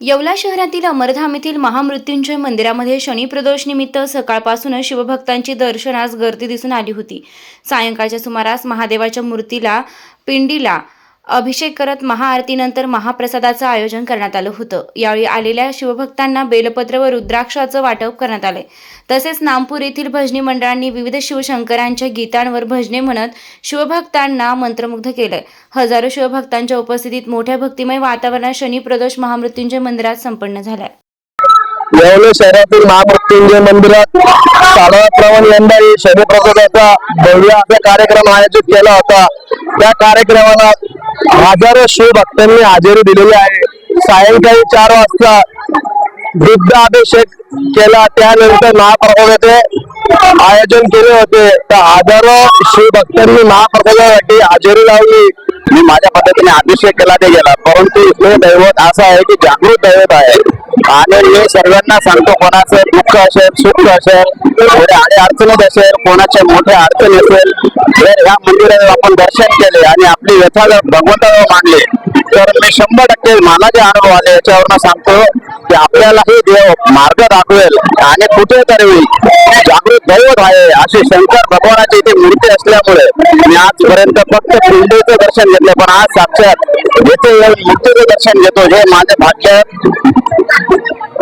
येवला शहरातील अमरधाम येथील महामृत्युंजय मंदिरामध्ये शनीप्रदोषनिमित्त सकाळपासूनच शिवभक्तांची दर्शनास गर्दी दिसून आली होती. सायंकाळच्या सुमारास महादेवाच्या मूर्तीला पिंडीला अभिषेक करत महाआरतीनंतर महाप्रसादाचं आयोजन करण्यात आलं होतं. यावेळी आलेल्या शिवभक्तांना बेलपत्र व रुद्राक्षाचं वाटप करण्यात आले. तसेच नामपूर येथील भजनी मंडळांनी विविध शिवशंकरांच्या गीतांवर भजने म्हणत शिवभक्तांना मंत्रमुग्ध केले हजारो शिवभक्तांच्या उपस्थितीत मोठ्या भक्तिमय वातावरणात शनी प्रदोष महामृत्युंजय मंदिरात संपन्न झालाय. येवले शहरातील महामृत्युंजय मंदिरात सालाप्रमाणे यंदा ही भव्य असा कार्यक्रम आयोजित केला होता. त्या कार्यक्रमाला हजारो शिवभक्तांनी हजेरी दिलेली आहे. सायंकाळी चार वाजता वृद्ध अभिषेक केला. त्यानंतर महाप्रसादाचे आयोजन केले होते. तर हजारो शिवभक्तांनी महाप्रसादासाठी हजेरी लावली. मी माझ्या पद्धतीने अभिषेक केला ते गेला. परंतु हे दैवत असं आहे की जागृत दैवत आहे. आणि मी सर्वांना सांगतो कोणाचं दुःख असेल सुख असेल थोडे आडे अडचणीत असेल कोणाचे मोठे अडचण असेल जर ह्या मंदिरात आपण दर्शन केले आणि आपली व्यथा जर भगवंतावर मांडली. तर शंभर टक्के मला जे अनुभव आले. याच्यावर सांगतो की आपल्यालाही देव मार्ग दाखवेल आणि कुठेतरी जागृत दैवत आहे अशी शंकर भगवानाची इथे मूर्ती असल्यामुळे मी आजपर्यंत फक्त पिंडीचं दर्शन घेतलं. पण आज साक्षात जिथे मूर्तीचं दर्शन घेतो. हे माझे भाग्य.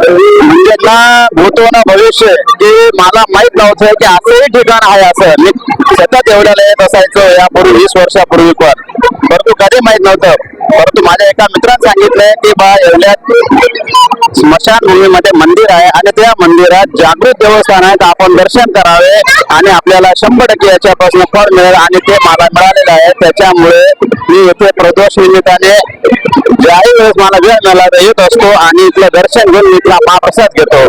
म्हणजे ना भूतो ना भविष्य की मला माहीत नव्हतं की असंही ठिकाण आहे असं. मी सतत एवढ्याला येत असायचो यापूर्वी वीस वर्षापूर्वी पण. परंतु कधी माहीत नव्हतं. परंतु माझ्या एका मित्राने सांगितलंय की बा एवढ्यात स्मशानभूमीमध्ये मंदिर आहे आणि त्या मंदिरात जागृत देवस्थान आहे. तर आपण दर्शन करावे आणि आपल्याला शंभर टक्के याच्यापासून फळ मिळेल आणि ते मला मिळालेलं आहे. त्याच्यामुळे मी इथे प्रदोष निमित्ताने ज्याही वेळेस मला वेळ मिळाला तर येत असतो आणि इथलं दर्शन घेऊन मी इथला महाप्रसाद घेतो.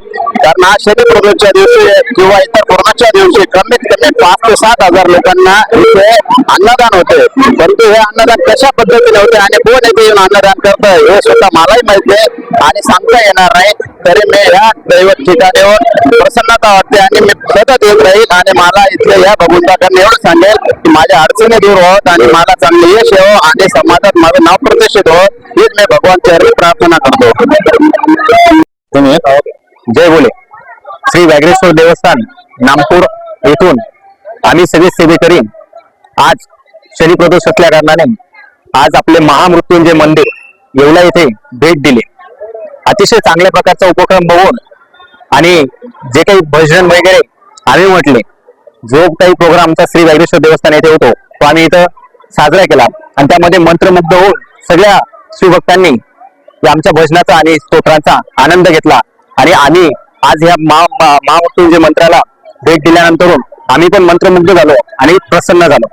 कारण आज शनी प्रदोषच्या दिवशी किंवा इतर कोणाच्या दिवशी कमीत कमी पाच ते सात हजार लोकांना इथे अन्नदान होते. परंतु हे अन्नदान कशा पद्धतीने होते आणि कोण येथे येऊन अन्नदान करतं हे स्वतः मलाही माहिती आहे. आणि सांगता येणार नाही. तरी मी या दैवत ठिकाणीवर प्रसन्नता वाटते आणि मी सतत येत राहील आणि मला इथले या भगवंताकडे एवढं सांगेल की माझ्या अडचणी दूर होत आणि मला चांगले यश हो आणि समाजात माझं नाव प्रतिष्ठित हो हेच मी भगवान चरणी प्रार्थना करतो. तुम्ही जय बोले. श्री व्याघ्रेश्वर देवस्थान नामपूर येथून आम्ही सगळे सेवेकरी आज शनी प्रदोष असल्या कारणाने आज आपले महामृत्युंजय मंदिर येवला येथे भेट दिली. अतिशय चांगल्या प्रकारचा उपक्रम बघून आणि जे काही भजन वगैरे आम्ही म्हटले जो काही प्रोग्राम आमचा श्री व्याघ्रेश्वर देवस्थान येथे होतो तो आम्ही इथं साजरा केला. आणि त्यामध्ये मंत्रमुग्ध होऊन सगळ्या शिवभक्तांनी आमच्या भजनाचा आणि स्तोत्रांचा आनंद घेतला. आणि आम्ही आज ह्या महा महामृत्युंजय मंत्राला भेट दिल्यानंतर आम्ही पण मंत्रमुग्ध झालो आणि प्रसन्न झालो.